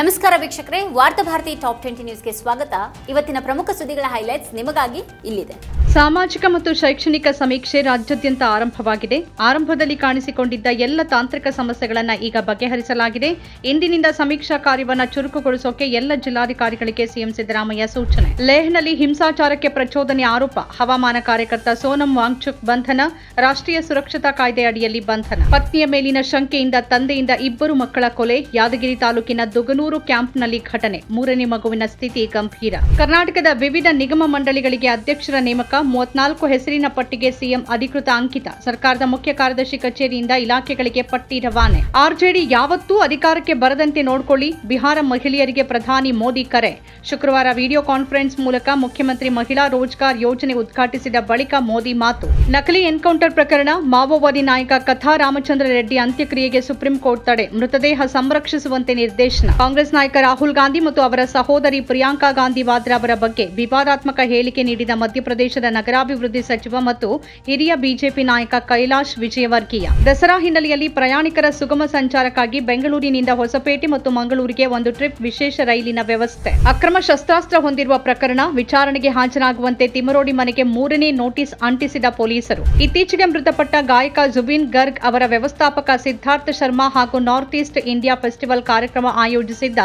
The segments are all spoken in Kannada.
ನಮಸ್ಕಾರ ವೀಕ್ಷಕರೇ ವಾರ್ತಾಭಾರತಿ ಟಾಪ್ ಟ್ವೆಂಟಿ ನ್ಯೂಸ್ಗೆ ಸ್ವಾಗತ. ಇವತ್ತಿನ ಪ್ರಮುಖ ಸುದ್ದಿಗಳ ಹೈಲೈಟ್ಸ್ ನಿಮಗಾಗಿ ಇಲ್ಲಿದೆ. ಸಾಮಾಜಿಕ ಮತ್ತು ಶೈಕ್ಷಣಿಕ ಸಮೀಕ್ಷೆ ರಾಜ್ಯಾದ್ಯಂತ ಆರಂಭವಾಗಿದೆ. ಆರಂಭದಲ್ಲಿ ಕಾಣಿಸಿಕೊಂಡಿದ್ದ ಎಲ್ಲ ತಾಂತ್ರಿಕ ಸಮಸ್ಯೆಗಳನ್ನು ಈಗ ಬಗೆಹರಿಸಲಾಗಿದೆ. ಇಂದಿನಿಂದ ಸಮೀಕ್ಷಾ ಕಾರ್ಯವನ್ನು ಚುರುಕುಗೊಳಿಸೋಕೆ ಎಲ್ಲ ಜಿಲ್ಲಾಧಿಕಾರಿಗಳಿಗೆ ಸಿಎಂ ಸಿದ್ದರಾಮಯ್ಯ ಸೂಚನೆ. ಲೇಹ್ನಲ್ಲಿ ಹಿಂಸಾಚಾರಕ್ಕೆ ಪ್ರಚೋದನೆ ಆರೋಪ. ಹವಾಮಾನ ಕಾರ್ಯಕರ್ತ ಸೋನಂ ವಾಂಗ್ಚುಕ್ ಬಂಧನ. ರಾಷ್ಟ್ರೀಯ ಸುರಕ್ಷತಾ ಕಾಯ್ದೆ ಅಡಿಯಲ್ಲಿ ಬಂಧನ. ಪತ್ನಿಯ ಮೇಲಿನ ಶಂಕೆಯಿಂದ ತಂದೆಯಿಂದ ಇಬ್ಬರು ಮಕ್ಕಳ ಕೊಲೆ. ಯಾದಗಿರಿ ತಾಲೂಕಿನ ದುಗನೂರು ಕ್ಯಾಂಪ್ನಲ್ಲಿ ಘಟನೆ. ಮೂರನೇ ಮಗುವಿನ ಸ್ಥಿತಿ ಗಂಭೀರ. ಕರ್ನಾಟಕದ ವಿವಿಧ ನಿಗಮ ಮಂಡಳಿಗಳಿಗೆ ಅಧ್ಯಕ್ಷರ ನೇಮಕ, ಮೂವತ್ನಾಲ್ಕು ಹೆಸರಿನ ಪಟ್ಟಿಗೆ ಸಿಎಂ ಅಧಿಕೃತ ಅಂಕಿತ. ಸರ್ಕಾರದ ಮುಖ್ಯ ಕಾರ್ಯದರ್ಶಿ ಕಚೇರಿಯಿಂದ ಇಲಾಖೆಗಳಿಗೆ ಪಟ್ಟಿ ರವಾನೆ. ಆರ್ಜೆಡಿ ಯಾವತ್ತೂ ಅಧಿಕಾರಕ್ಕೆ ಬರದಂತೆ ನೋಡಿಕೊಳ್ಳಿ. ಬಿಹಾರ ಮಹಿಳೆಯರಿಗೆ ಪ್ರಧಾನಿ ಮೋದಿ ಕರೆ. ಶುಕ್ರವಾರ ವಿಡಿಯೋ ಕಾನ್ಫರೆನ್ಸ್ ಮೂಲಕ ಮುಖ್ಯಮಂತ್ರಿ ಮಹಿಳಾ ರೋಜ್ಗಾರ್ ಯೋಜನೆ ಉದ್ಘಾಟಿಸಿದ ಬಳಿಕ ಮೋದಿ ಮಾತು. ನಕಲಿ ಎನ್ಕೌಂಟರ್ ಪ್ರಕರಣ, ಮಾವೋವಾದಿ ನಾಯಕ ಕಥಾ ರಾಮಚಂದ್ರ ರೆಡ್ಡಿ ಅಂತ್ಯಕ್ರಿಯೆಗೆ ಸುಪ್ರೀಂ ಕೋರ್ಟ್ ತಡೆ. ಮೃತದೇಹ ಸಂರಕ್ಷಿಸುವಂತೆ ನಿರ್ದೇಶನ. ಕಾಂಗ್ರೆಸ್ ನಾಯಕ ರಾಹುಲ್ ಗಾಂಧಿ ಮತ್ತು ಅವರ ಸಹೋದರಿ ಪ್ರಿಯಾಂಕಾ ಗಾಂಧಿ ವಾದ್ರಾ ಅವರ ಬಗ್ಗೆ ವಿವಾದಾತ್ಮಕ ಹೇಳಿಕೆ ನೀಡಿದ ಮಧ್ಯಪ್ರದೇಶದ ನಗರಾಭಿವೃದ್ಧಿ ಸಚಿವ ಮತ್ತು ಹಿರಿಯ ಬಿಜೆಪಿ ನಾಯಕ ಕೈಲಾಶ್ ವಿಜಯವರ್ಗೀಯ. ದಸರಾ ಹಿನ್ನೆಲೆಯಲ್ಲಿ ಪ್ರಯಾಣಿಕರ ಸುಗಮ ಸಂಚಾರಕ್ಕಾಗಿ ಬೆಂಗಳೂರಿನಿಂದ ಹೊಸಪೇಟೆ ಮತ್ತು ಮಂಗಳೂರಿಗೆ ಒಂದು ಟ್ರಿಪ್ ವಿಶೇಷ ರೈಲಿನ ವ್ಯವಸ್ಥೆ. ಅಕ್ರಮ ಶಸ್ತ್ರಾಸ್ತ್ರ ಹೊಂದಿರುವ ಪ್ರಕರಣ ವಿಚಾರಣೆಗೆ ಹಾಜರಾಗುವಂತೆ ತಿಮರೋಡಿ ಮನೆಗೆ ಮೂರನೇ ನೋಟಿಸ್ ಅಂಟಿಸಿದ ಪೊಲೀಸರು. ಇತ್ತೀಚೆಗೆ ಮೃತಪಟ್ಟ ಗಾಯಕ ಜುಬಿನ್ ಗರ್ಗ್ ಅವರ ವ್ಯವಸ್ಥಾಪಕ ಸಿದ್ಧಾರ್ಥ ಶರ್ಮಾ ಹಾಗೂ ನಾರ್ತ್ ಈಸ್ಟ್ ಇಂಡಿಯಾ ಫೆಸ್ಟಿವಲ್ ಕಾರ್ಯಕ್ರಮ ಆಯೋಜಿಸಿದ್ದ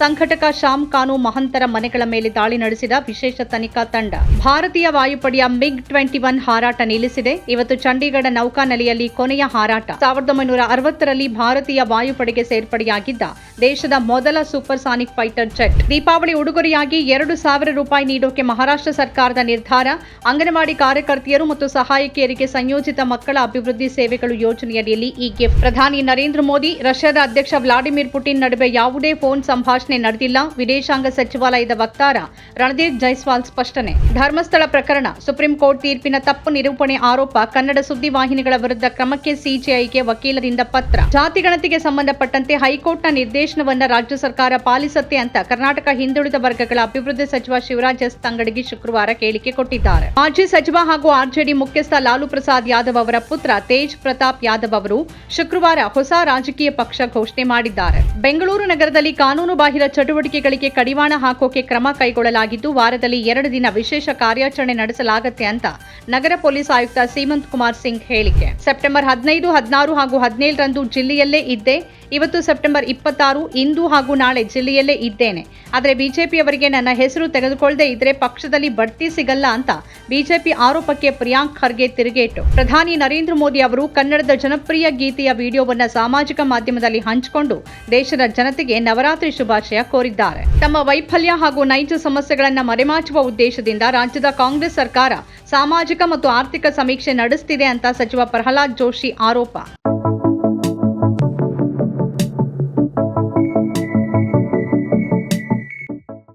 ಸಂಘಟಕ ಶಾಮ್ ಖಾನು ಮಹಂತರ ಮನೆಗಳ ಮೇಲೆ ದಾಳಿ ನಡೆಸಿದ ವಿಶೇಷ ತನಿಖಾ ತಂಡ. ಭಾರತೀಯ ವಾಯುಪಡೆಯ ಮಿಗ್ ಟ್ವೆಂಟಿ ಒನ್ ಹಾರಾಟ ನಿಲ್ಲಿಸಿದೆ. ಇವತ್ತು ಚಂಡೀಗಢ ನೌಕಾನೆಲೆಯಲ್ಲಿ ಕೊನೆಯ ಹಾರಾಟ. ಸಾವಿರದ ಒಂಬೈನೂರ ಅರವತ್ತರಲ್ಲಿ ಭಾರತೀಯ ವಾಯುಪಡೆಗೆ ಸೇರ್ಪಡೆಯಾಗಿದ್ದ ದೇಶದ ಮೊದಲ supersonic fighter jet. Deepavali ಉಡುಗೊರೆಯಾಗಿ ಎರಡು ಸಾವಿರ ರೂಪಾಯಿ ನೀಡೋಕೆ ಮಹಾರಾಷ್ಟ್ರ ಸರ್ಕಾರದ ನಿರ್ಧಾರ. ಅಂಗನವಾಡಿ ಕಾರ್ಯಕರ್ತೆಯರು ಮತ್ತು ಸಹಾಯಕಿಯರಿಗೆ ಸಂಯೋಜಿತ ಮಕ್ಕಳ ಅಭಿವೃದ್ಧಿ ಸೇವೆಗಳು ಯೋಜನೆಯಡಿಯಲ್ಲಿ ಈ ಗಿಫ್ಟ್. ಪ್ರಧಾನಿ ನರೇಂದ್ರ ಮೋದಿ, ರಷ್ಯಾದ ಅಧ್ಯಕ್ಷ ವ್ಲಾಡಿಮಿರ್ ಪುಟಿನ್ ನಡುವೆ ಯಾವುದೇ ಫೋನ್ ಸಂಭಾಷಣೆ ನಡೆದಿಲ್ಲ. ವಿದೇಶಾಂಗ ಸಚಿವಾಲಯದ ವಕ್ತಾರ ರಣದೀಪ್ ಜೈಸ್ವಾಲ್ ಸ್ಪಷ್ಟನೆ. ಧರ್ಮಸ್ಥಳ ಪ್ರಕರಣ, ಸುಪ್ರೀಂ ಕೋರ್ಟ್ ತೀರ್ಪಿನ ತಪ್ಪು ನಿರೂಪಣೆ ಆರೋಪ, ಕನ್ನಡ ಸುದ್ದಿವಾಹಿನಿಗಳ ವಿರುದ್ಧ ಕ್ರಮಕ್ಕೆ ಸಿಜೆಐಗೆ ವಕೀಲರಿಂದ ಪತ್ರ. ಜಾತಿ ಗಣತಿಗೆ ಸಂಬಂಧಪಟ್ಟಂತೆ ಹೈಕೋರ್ಟ್ನ ನಿರ್ದೇಶನವನ್ನ ರಾಜ್ಯ ಸರ್ಕಾರ ಪಾಲಿಸತ್ತೆ ಅಂತ ಕರ್ನಾಟಕ ಹಿಂದುಳಿದ ವರ್ಗಗಳ ಅಭಿವೃದ್ಧಿ ಸಚಿವ ಶಿವರಾಜ್ ಎಸ್ ತಂಗಡಗಿ ಶುಕ್ರವಾರ ಕೇಳಿಕೆ ಕೊಟ್ಟಿದ್ದಾರೆ. ಮಾಜಿ ಸಚಿವ ಹಾಗೂ ಆರ್ಜೆಡಿ ಮುಖ್ಯಸ್ಥ ಲಾಲು ಪ್ರಸಾದ್ ಯಾದವ್ ಅವರ ಪುತ್ರ ತೇಜ್ ಪ್ರತಾಪ್ ಯಾದವ್ ಅವರು ಶುಕ್ರವಾರ ಹೊಸ ರಾಜಕೀಯ ಪಕ್ಷ ಘೋಷಣೆ ಮಾಡಿದ್ದಾರೆ. ಬೆಂಗಳೂರು ನಗರದಲ್ಲಿ ಕಾನೂನು ಬಾಹಿರ ಚಟುವಟಿಕೆಗಳಿಗೆ ಕಡಿವಾಣ ಹಾಕೋಕೆ ಕ್ರಮ ಕೈಗೊಳ್ಳಲಾಗಿದ್ದು, ವಾರದಲ್ಲಿ ಎರಡು ದಿನ ವಿಶೇಷ ಕಾರ್ಯಾಚರಣೆ ನಡೆಸಲಾಗುತ್ತೆ ಅಂತ ನಗರ ಪೊಲೀಸ್ ಆಯುಕ್ತ ಸೀಮಂತ್ ಕುಮಾರ್ ಸಿಂಗ್ ಹೇಳಿಕೆ. ಸೆಪ್ಟೆಂಬರ್ ಹದಿನೈದು, ಹದಿನಾರು ಹಾಗೂ ಹದಿನೇಳರಂದು ಜಿಲ್ಲೆಯಲ್ಲೇ ಇದ್ದೆ ಇವತ್ತು ಸೆಪ್ಟೆಂಬರ್ ಇಪ್ಪತ್ತಾರು, ಇಂದು ಹಾಗೂ ನಾಳೆ ಜಿಲ್ಲೆಯಲ್ಲೇ ಇದ್ದೇನೆ. ಆದರೆ ಬಿಜೆಪಿಯವರಿಗೆ ನನ್ನ ಹೆಸರು ತೆಗೆದುಕೊಳ್ಳದೆ ಇದ್ರೆ ಪಕ್ಷದಲ್ಲಿ ಬಡ್ತಿ ಸಿಗಲ್ಲ ಅಂತ ಬಿಜೆಪಿ ಆರೋಪಕ್ಕೆ ಪ್ರಿಯಾಂಕ್ ಖರ್ಗೆ ತಿರುಗೇಟು. ಪ್ರಧಾನಿ ನರೇಂದ್ರ ಮೋದಿ ಅವರು ಕನ್ನಡದ ಜನಪ್ರಿಯ ಗೀತೆಯ ವಿಡಿಯೋವನ್ನು ಸಾಮಾಜಿಕ ಮಾಧ್ಯಮದಲ್ಲಿ ಹಂಚಿಕೊಂಡು ದೇಶದ ಜನತೆಗೆ ನವರಾತ್ರಿ ಶುಭಾಶಯ ಕೋರಿದ್ದಾರೆ. ತಮ್ಮ ವೈಫಲ್ಯ ಹಾಗೂ ನೈಜ ಸಮಸ್ಯೆಗಳನ್ನು ಮರೆಮಾಚುವ ಉದ್ದೇಶದಿಂದ ರಾಜ್ಯದ ಕಾಂಗ್ರೆಸ್ ಸರ್ಕಾರ ಸಾಮಾಜಿಕ ಮತ್ತು ಆರ್ಥಿಕ ಸಮೀಕ್ಷೆ ನಡೆಸುತ್ತಿದೆ ಅಂತ ಸಚಿವ ಪ್ರಹ್ಲಾದ್ ಜೋಶಿ ಆರೋಪ.